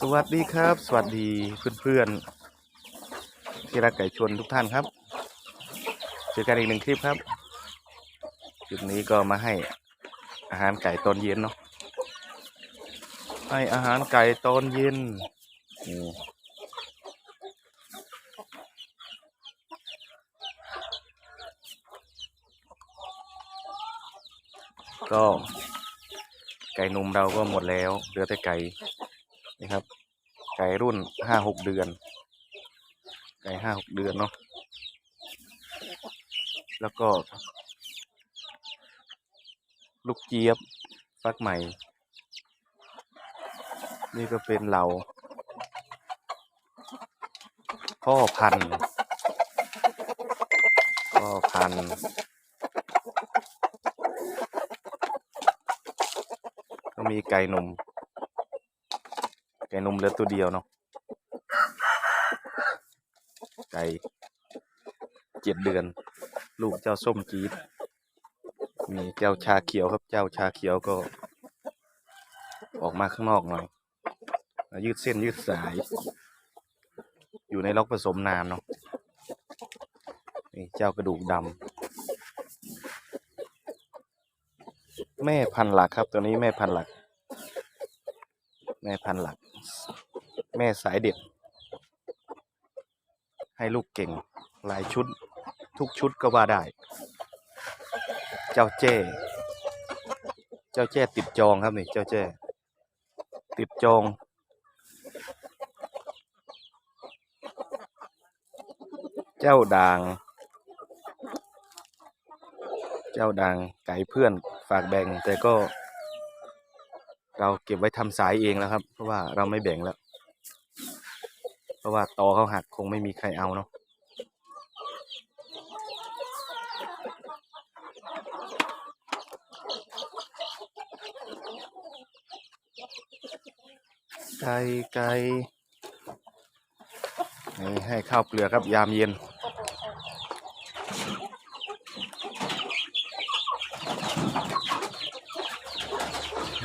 สวัสดีครับ สวัสดีเพื่อนๆที่รักไก่ชนทุกท่านครับ เจอกันอีกหนึ่งคลิปครับคลิปนี้ก็มาให้อาหารไก่ตอนเย็นเนาะให้อาหารไก่ตอนเย็นก็ไก่นมเราก็หมดแล้วเหลือแต่ไก่ นี่ครับ ไก่รุ่นห้าหกเดือน ไก่ห้าหกเดือนเนาะแล้วก็ ลูกเจี๊ยบฟักใหม่ นี่ก็เป็นเหล่าพ่อพันธุ์พ่อพันธุ์ก็มีไก่หนุ่ม ไก่นมเหลือตัวเดียวเนาะไก่เจ็ดเดือน ลูกเจ้าส้มจี๊ดมีเจ้าชาเขียวครับ เจ้าชาเขียวก็ ออกมาข้างนอกหน่อยยืดเส้นยืดสาย อยู่ในล็อกผสมนานเนาะนี่เจ้ากระดูกดำแม่พันหลักครับ ตัวนี้แม่พันหลัก แม่พันหลัก ม่สายเด็ด ให้ลูกเก่งหลายชุด ทุกชุดก็ว่าได้ เจ้าแจ้ เจ้าแจ้ติดจองครับนี่ เจ้าแจ้ติดจอง เจ้าด่าง เจ้าด่างไก่เพื่อนฝากแบ่งแต่ก็เราเก็บไว้ทำสายเองแล้วครับ เพราะว่าเราไม่แบ่งแล้ว เพราะว่าตอเขาหักคงไม่มีใครเอาเนาะไก่ไก่นี่ให้ข้าวเปลือกครับยามเย็น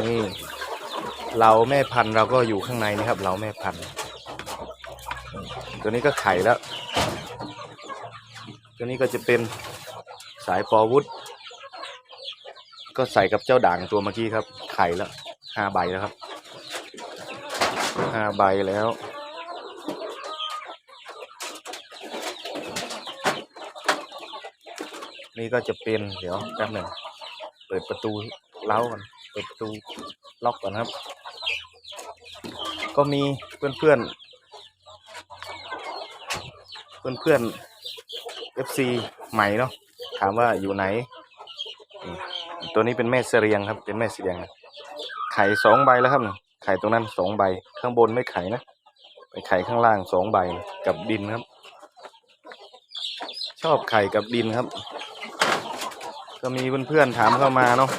นี่เราแม่พันธุ์เราก็อยู่ข้างในนะครับ เราแม่พันธุ์ ตัวนี้ก็ไข่แล้ว ตัวนี้ก็จะเป็นสายปอวุฒก็ใส่กับเจ้าด่างตัวเมื่อกี้ครับ ไข่แล้วห้าใบแล้วครับห้าใบแล้ว นี่ก็จะเป็นเดี๋ยวแป๊บหนึ่งเปิดประตูเล้าก่อนเปิดประตูล็อกก่อนครับ ก็มีเพื่อนเพื่อน เพื่อนเพื่อนเอฟซีใหม่เนาะถามว่าอยู่ไหน ตัวนี้เป็นแม่เสรียงครับ เป็นแม่เสรียง ไข่สองใบแล้วครับนี่ไข่ตรงนั้นสองใบ ข้างบนไม่ไข่นะไปไข่ข้างล่างสองใบกับดินครับ ชอบไข่กับดินครับ ก็มีเพื่อนๆถามเข้ามาเนาะ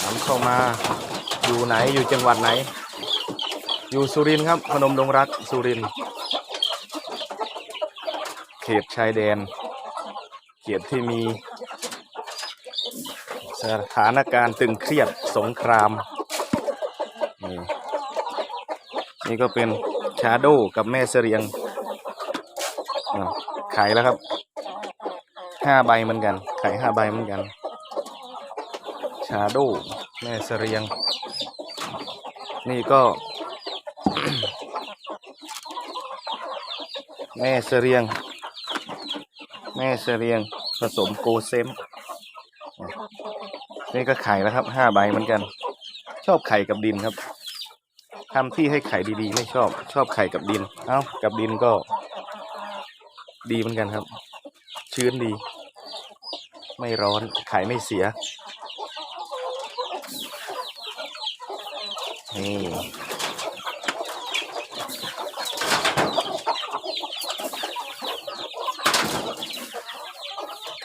ถามเข้ามาอยู่ไหนอยู่จังหวัดไหน อยู่สุรินทร์ครับพนมดงรักสุรินทร์ เขตชายแดน เขตที่มี สถานการณ์ตึงเครียดสงคราม นี่นี่ก็เป็นชาโดกับแม่เสรียงขายแล้วครับห้าใบเหมือนกันไข่ห้าใบเหมือนกัน ชาโดแม่เสรียง นี่ก็ แม่เสรียง แม่เสรียงผสมโกเซม นี่ก็ไข่แล้วครับห้าใบเหมือนกัน ชอบไข่กับดินครับทำที่ให้ไข่ดีๆ ไม่ชอบ ชอบไข่กับดิน เอ้ากับดินก็ ดีเหมือนกันครับ ชื้นดี ไม่ร้อนไข่ไม่เสียนี่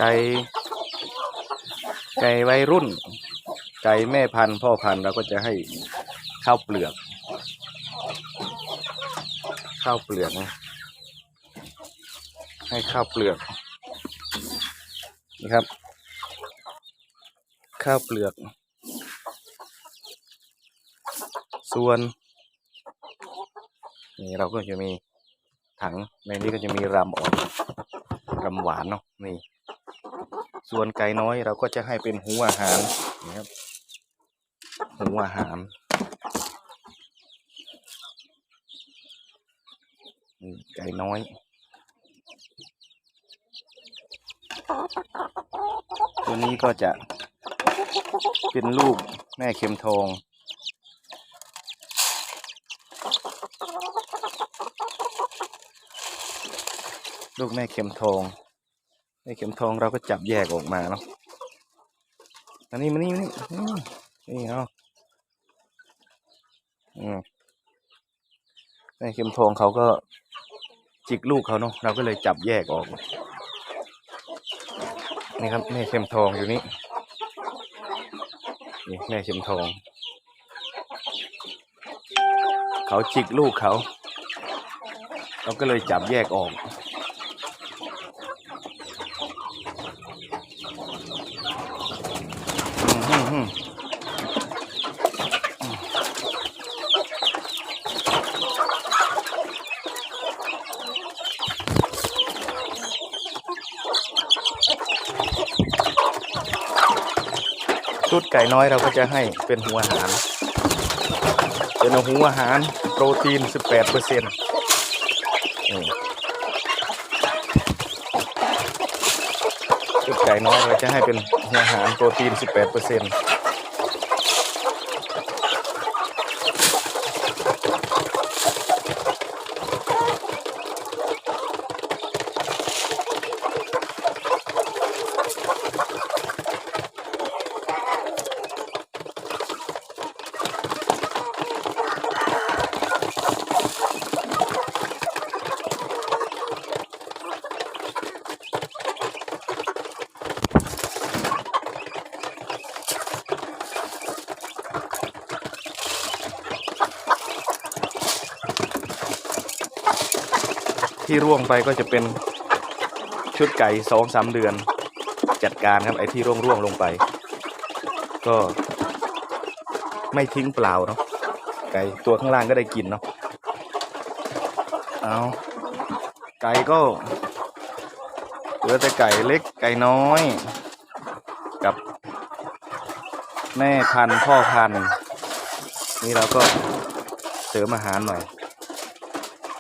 ไก่ไก่วัยรุ่น ไก่แม่พันธุ์พ่อพันธุ์เราก็จะให้ข้าวเปลือก ข้าวเปลือกนะให้ข้าวเปลือกนี่ครับ ข้าวเปลือก ส่วนนี่เราก็จะมีถังในนี้ก็จะมีรำอ่อนรำหวานเนาะนี่ ส่วนไก่น้อยเราก็จะให้เป็นหูอาหารนี่ครับหูอาหารไก่น้อยตัวนี้ก็จะเป็นลูกแม่เข็มทอง ลูกแม่เข็มทอง แม่เข็มทองเราก็จับแยกออกมาเนาะอันนี้มานี่มานี่นี่เอาอืมแม่เข็มทองเขาก็จิกลูกเขาเนาะเราก็เลยจับแยกออก นี่ครับแม่เข็มทองอยู่นี่นี่แม่เข็มทอง เขาจิกลูกเขา เราก็เลยจับแยกออก อืมอืมอืม ชุดไก่น้อยเราก็จะให้เป็นหัวอาหาร เป็นหัวอาหารโปรตีน 18เปอร์เซ็นต์ ชุดไก่น้อยเราจะให้เป็นอาหารโปรตีน 18%เปอร์เซ็นต์ ที่ร่วงไปก็จะเป็นชุดไก่สองสามเดือน จัดการครับไอ้ที่ร่วงร่วงๆลงไป ก็ไม่ทิ้งเปล่าเนาะไก่ตัวข้างล่างก็ได้กินเนาะเอาไก่ก็เหลือแต่ไก่เล็กไก่น้อย กับ แม่พันธุ์พ่อพันธุ์นี่เราก็เสริมอาหารหน่อย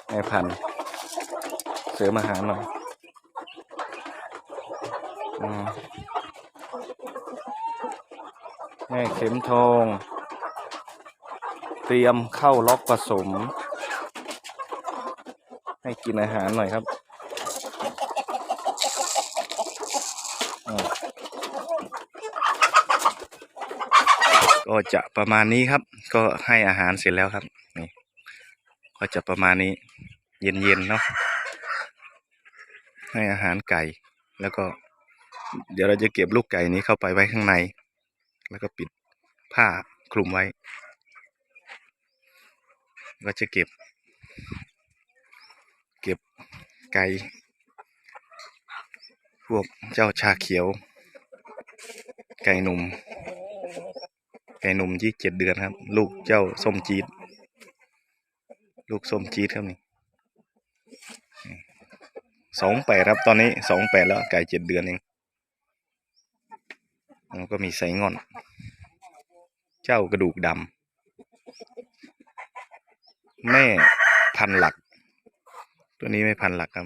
แม่พันธุ์ ริมอาหารหน่อยแม่เข็มทอง เตรียมเข้าล็อกผสม ให้กินอาหารหน่อยครับก็จะประมาณนี้ครับ ก็ให้อาหารเสร็จแล้วครับ นี่ ก็จะประมาณนี้ เย็นๆเนาะ ให้อาหารไก่ แล้วก็ เดี๋ยวเราจะเก็บลูกไก่นี้เข้าไปไว้ข้างใน แล้วก็ปิดผ้าคลุมไว้ก็จะเก็บ เก็บไก่พวกเจ้าชาเขียว ไก่หนุ่ม ไก่หนุ่มยี่เจ็ดเดือนครับ ลูกเจ้าส้มจีด ลูกส้มจีดครับนี่ สองแปดครับตอนนี้สองแปดแล้วไก่เจ็ดเดือนเองแล้วก็มีไซงอน เจ้ากระดูกดำแม่พันหลัก ตัวนี้ไม่พันหลักครับ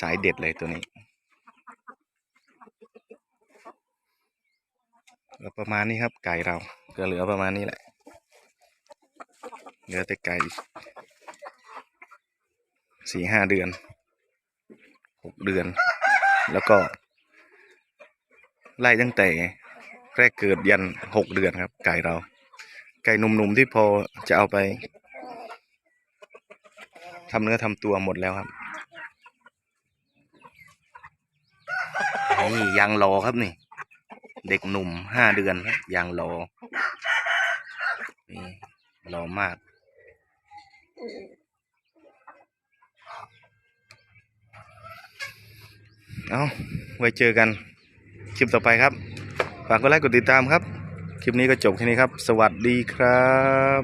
สายเด็ดเลยตัวนี้ก็ประมาณนี้ครับ ไก่เราก็เหลือประมาณนี้แหละ เหลือแต่ไก่สี่ห้าเดือน เดือน แล้วก็ไล่ตั้งแต่แรกเกิดยันหกเดือนครับ ไก่เรา ไก่หนุ่มๆที่พอจะเอาไปทำเนื้อทำตัวหมดแล้วครับนี่ยางรอครับนี่ เด็กหนุ่มห้าเดือนครับยางรอนี่รอมาก เอาไว้เจอกันคลิปต่อไปครับ ฝากกดไลค์กดติดตามครับ คลิปนี้ก็จบแค่นี้ครับ สวัสดีครับ